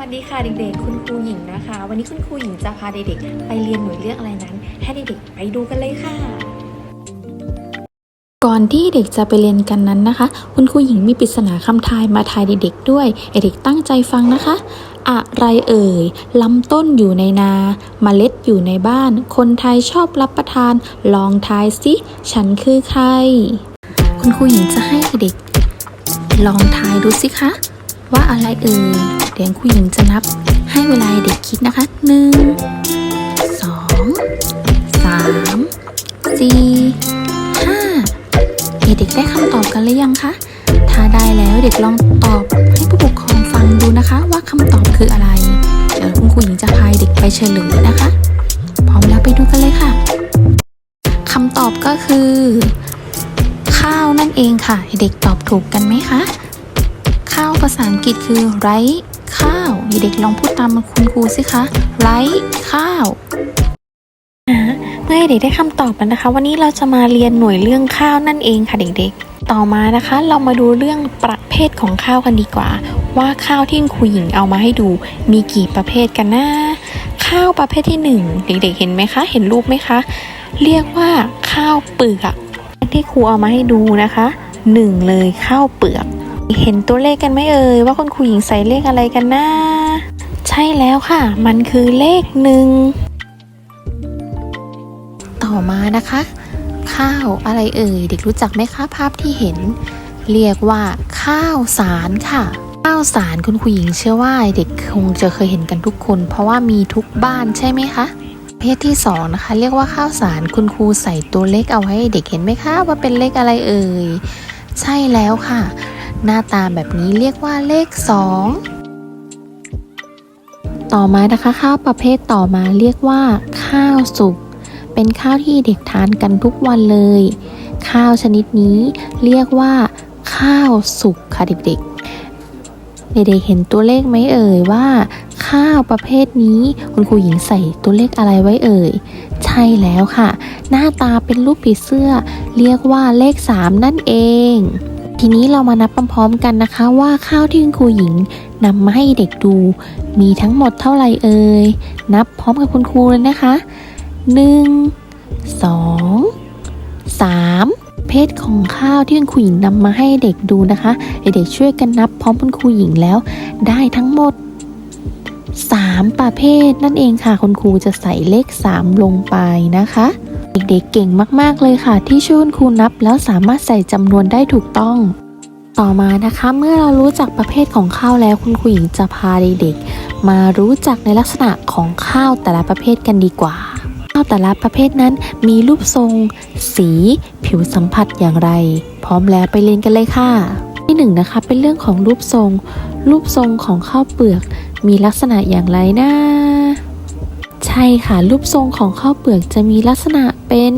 วัสดีค่ะเด็กๆ คุณครูหญิงนะคะ วันนี้คุณครูหญิงจะพาเด็กๆ ไปเรียนหน่วยเรื่องอะไรนั้น ให้เด็กๆ ไปดูกันเลยค่ะ ก่อนที่เด็กจะไปเรียนกันนั้นนะคะ คุณครูหญิงมีปริศนาคำทายมาทายเด็กๆด้วยเด็กๆตั้งใจฟังนะคะ อะไรเอ่ยลำต้นอยู่ในนาเมล็ดอยู่ในบ้าน คนไทยชอบรับประทาน ลองทายสิฉันคือใคร คุณครูหญิงจะให้เด็กลองทายดูสิคะ ว่าอะไรเอ่ยเดี๋ยวครูหญิงจะนับให้เวลาเด็กคิดนะคะหนึ่งสองสามสี่ห้าเด็กๆได้คำตอบกันหรือยังคะถ้าได้แล้วเด็กลองตอบให้ผู้ปกครองฟังดูนะคะ ว่าคำตอบคืออะไร เดี๋ยวคุณครูหญิงจะพายเด็กไปเฉลยนะคะ พร้อมแล้วไปดูกันเลยค่ะคำตอบก็คือ ข้าวนั่นเองค่ะ เด็กตอบถูกกันไหมคะ ภาษาอังกฤษคือ rice ข้าว เด็กๆลองพูดตามคุณครูสิคะ rice ข้าวเมื่อเด็กได้คำตอบแล้วนะคะ วันนี้เราจะมาเรียนหน่วยเรื่องข้าวนั่นเองค่ะเด็กๆ ต่อมานะคะ เรามาดูเรื่องประเภทของข้าวกันดีกว่า ว่าข้าวที่ครูหญิงเอามาให้ดู มีกี่ประเภทกันนะข้าวประเภทที่หนึ่งเด็กๆเห็นไหมคะ เห็นรูปไหมคะ เรียกว่าข้าวเปลือกที่ครูเอามาให้ดูนะคะหนึ่งเลยข้าวเปลือก เห็นตัวเลขกันไหมเอ่ยว่าคุณครูหญิงใส่เลขอะไรกันนะ ใช่แล้วค่ะ มันคือเลขหนึ่งต่อมานะคะ ข้าวอะไรเอ่ยเด็กรู้จักไหมคะภาพที่เห็น เรียกว่าข้าวสารค่ะ ข้าวสารคุณครูหญิงเชื่อว่าเด็กคงจะเคยเห็นกันทุกคน เพราะว่ามีทุกบ้านใช่ไหมคะเพศที่สองนะคะเรียกว่าข้าวสารคุณครูใส่ตัวเลขเอาไว้ให้เด็กเห็นไหมคะว่าเป็นเลขอะไรเอ่ยใช่แล้วค่ะ หน้าตาแบบนี้เรียกว่าเลขสองต่อมานะคะข้าวประเภทต่อมาเรียกว่า ข้าวสุก เป็นข้าวที่เด็กทานกันทุกวันเลย ข้าวชนิดนี้เรียกว่า ข้าวสุกค่ะเด็กๆ เด็กๆเห็นตัวเลขไหมเอ่ยว่า ข้าวประเภทนี้คุณครูหญิงใส่ตัวเลขอะไรไว้เอ่ย ใช่แล้วค่ะ หน้าตาเป็นรูปผีเสื้อ เรียกว่าเลข 3 นั่นเอง ทีนี้เรามานับพร้อมๆกันนะคะ ว่าข้าวที่คุณครูหญิงนำมาให้เด็กดู มีทั้งหมดเท่าไหร่เอ่ยนับพร้อมกับคุณครูเลยนะคะหนึ่งสองสามเพศของข้าวที่คุณครูหญิงนำมาให้เด็กดูนะคะ เด็กๆช่วยกันนับพร้อมคุณครูหญิงแล้ว ได้ทั้งหมด 3 ประเภทนั่นเองค่ะคุณครูจะใส่เลข 3 ลงไปนะคะ เด็กๆเก่งมากๆเลยค่ะ ที่ช่วยครูนับแล้วสามารถใส่จำนวนได้ถูกต้อง ต่อมานะคะเมื่อเรารู้จักประเภทของข้าวแล้วคุณครูหญิงจะพาเด็กๆมารู้จักในลักษณะของข้าวแต่ละประเภทกันดีกว่า ข้าวแต่ละประเภทนั้นมีรูปทรง สี ผิวสัมผัสอย่างไร พร้อมแล้วไปเรียนกันเลยค่ะ ที่หนึ่งนะคะเป็นเรื่องของรูปทรง รูปทรงของข้าวเปลือก มีลักษณะอย่างไรนะ ใช่ค่ะ รูปทรงของข้าวเปลือกจะมีลักษณะเป็น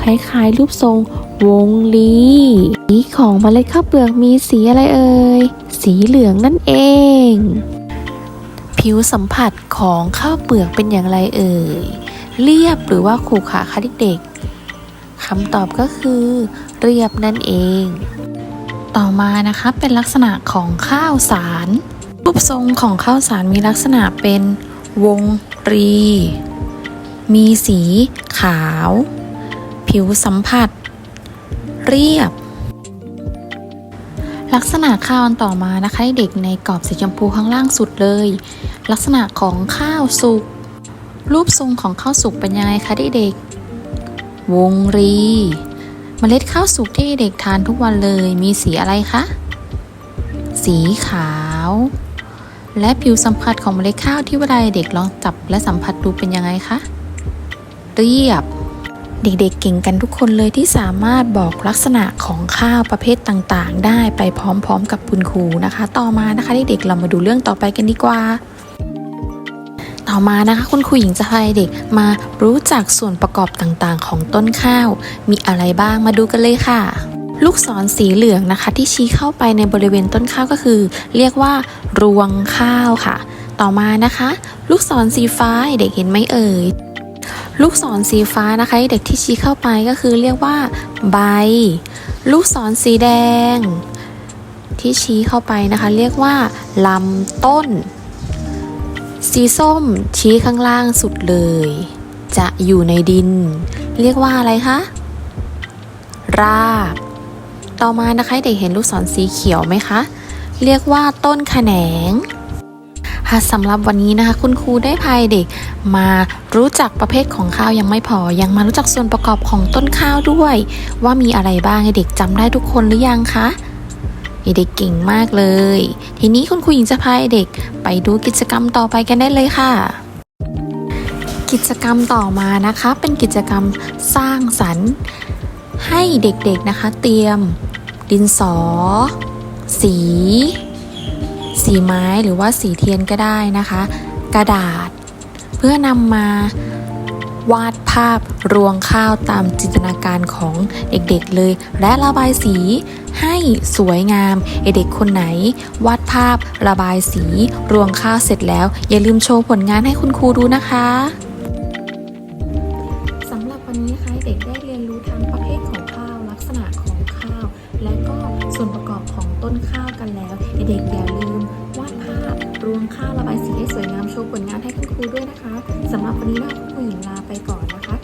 คล้ายๆ รูปทรงวงลีสีของเมล็ดข้าวเปลือกมีสีอะไรเอ่ย สีเหลืองนั่นเอง ผิวสัมผัสของข้าวเปลือกเป็นอย่างไรเอ่ย เรียบหรือว่าขรุขระคะเด็กๆคำตอบก็คือ เรียบนั่นเอง ต่อมานะคะเป็นลักษณะของข้าวสารรูปทรงของข้าวสารมีลักษณะเป็นวง รี มีสีขาว ผิวสัมผัส เรียบ ลักษณะข้าวอันต่อมานะคะเด็กในกรอบสีชมพูข้างล่างสุดเลย ลักษณะของข้าวสุก รูปทรงของข้าวสุกเป็นยังไงคะเด็กๆวงรีเมล็ดข้าวสุกที่เด็กทานทุกวันเลย มีสีอะไรคะ สีขาว และผิวสัมผัสของเมล็ดข้าวที่เวลาเด็กลองจับและสัมผัสดูเป็นยังไงคะ เรียบ เด็กๆเก่งกันทุกคนเลยที่สามารถบอกลักษณะของข้าวประเภทต่างๆ ได้ไปพร้อมๆ กับคุณครูนะคะ ต่อมานะคะเด็กๆเรามาดูเรื่องต่อไปกันดีกว่า ต่อมานะคะคุณครูหญิงจะให้เด็กมารู้จักส่วนประกอบต่างๆ ของต้นข้าว มีอะไรบ้างมาดูกันเลยค่ะ ลูกศรสีเหลืองนะคะ ที่ชี้เข้าไปในบริเวณต้นข้าวก็คือ เรียกว่ารวงข้าวค่ะ ต่อมานะคะ ลูกศรสีฟ้าเด็กเห็นไหมเอ่ยลูกศรสีฟ้านะคะเด็กที่ชี้เข้าไปก็คือเรียกว่าใบ ลูกศรสีแดง ที่ชี้เข้าไปนะคะ เรียกว่าลำต้น สีส้มชี้ข้างล่างสุดเลย จะอยู่ในดิน เรียกว่าอะไรคะราก ต่อมานะคะเด็กเห็นลูกศรสีเขียวไหมคะ เรียกว่าต้นแขนงค่ะสำหรับวันนี้นะคะ คุณครูได้พายเด็ก มารู้จักประเภทของข้าวยังไม่พอ ยังมารู้จักส่วนประกอบของต้นข้าวด้วย ว่ามีอะไรบ้างเด็กจำได้ทุกคนหรือยังคะเด็กเก่งมากเลย ทีนี้คุณครูหญิงจะพาเด็ก ไปดูกิจกรรมต่อไปกันได้เลยค่ะ กิจกรรมต่อมานะคะ เป็นกิจกรรมสร้างสรรค์ ให้เด็กๆนะคะ เตรียม ดินสอ สี สีไม้หรือว่าสีเทียนก็ได้นะคะ กระดาษ เพื่อนำมาวาดภาพรวงข้าวตามจินตนาการของเด็กๆเลย และระบายสีให้สวยงาม เด็กๆคนไหน วาดภาพระบายสีรวงข้าวเสร็จแล้ว อย่าลืมโชว์ผลงานให้คุณครูดูนะคะ ข้าวกันแล้ว เด็กๆอย่าลืมวาดภาพรวงข้าวระบายสีให้สวยงามโชว์ผลงานให้คุณครูด้วยนะคะสำหรับวันนี้นะคุณหญิงลาไปก่อนนะคะ